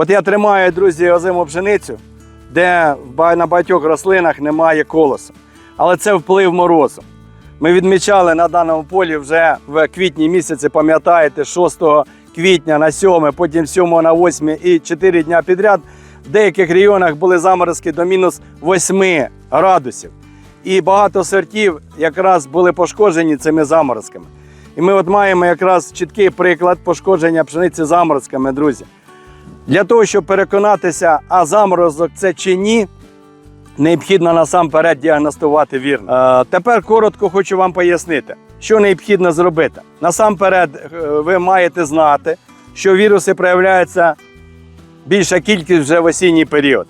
От я тримаю, друзі, озиму пшеницю, де на багатьох рослинах немає колосу. Але це вплив морозу. Ми відмічали на даному полі вже в квітні місяці, пам'ятаєте, 6 квітня на 7, потім 7 на 8 і 4 дня підряд. В деяких регіонах були заморозки до мінус 8 градусів. І багато сортів якраз були пошкоджені цими заморозками. І ми от маємо якраз чіткий приклад пошкодження пшениці заморозками, друзі. Для того, щоб переконатися, а заморозок це чи ні, необхідно насамперед діагностувати вірно. Е, тепер коротко хочу вам пояснити, що необхідно зробити. Насамперед, е, ви маєте знати, що віруси проявляються більша кількість вже в осінній період.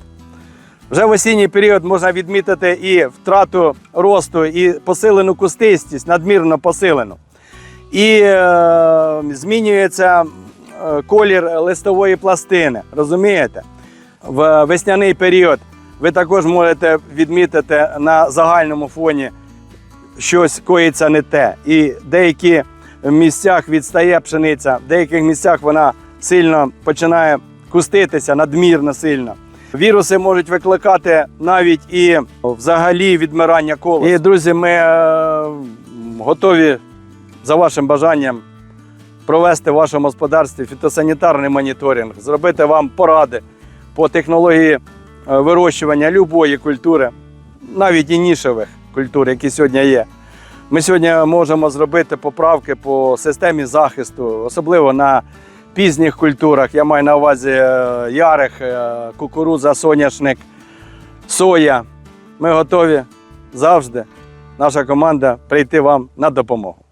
Вже в осінній період можна відмітити і втрату росту, і посилену кустистість, надмірно посилену. І е, змінюється колір листової пластини. Розумієте? В весняний період ви також можете відмітити на загальному фоні щось коїться не те. І в деяких місцях відстає пшениця, в деяких місцях вона сильно починає куститися, надмірно сильно. Віруси можуть викликати навіть і взагалі відмирання колосу. І, друзі, ми е, готові за вашим бажанням провести в вашому господарстві фітосанітарний моніторинг, зробити вам поради по технології е, вирощування любої культури, навіть і нішевих культур, які сьогодні є. Ми сьогодні можемо зробити поправки по системі захисту, особливо на пізніх культурах. Я маю на увазі е, ярих, е, кукурудза, соняшник, соя. Ми готові завжди, наша команда, прийти вам на допомогу.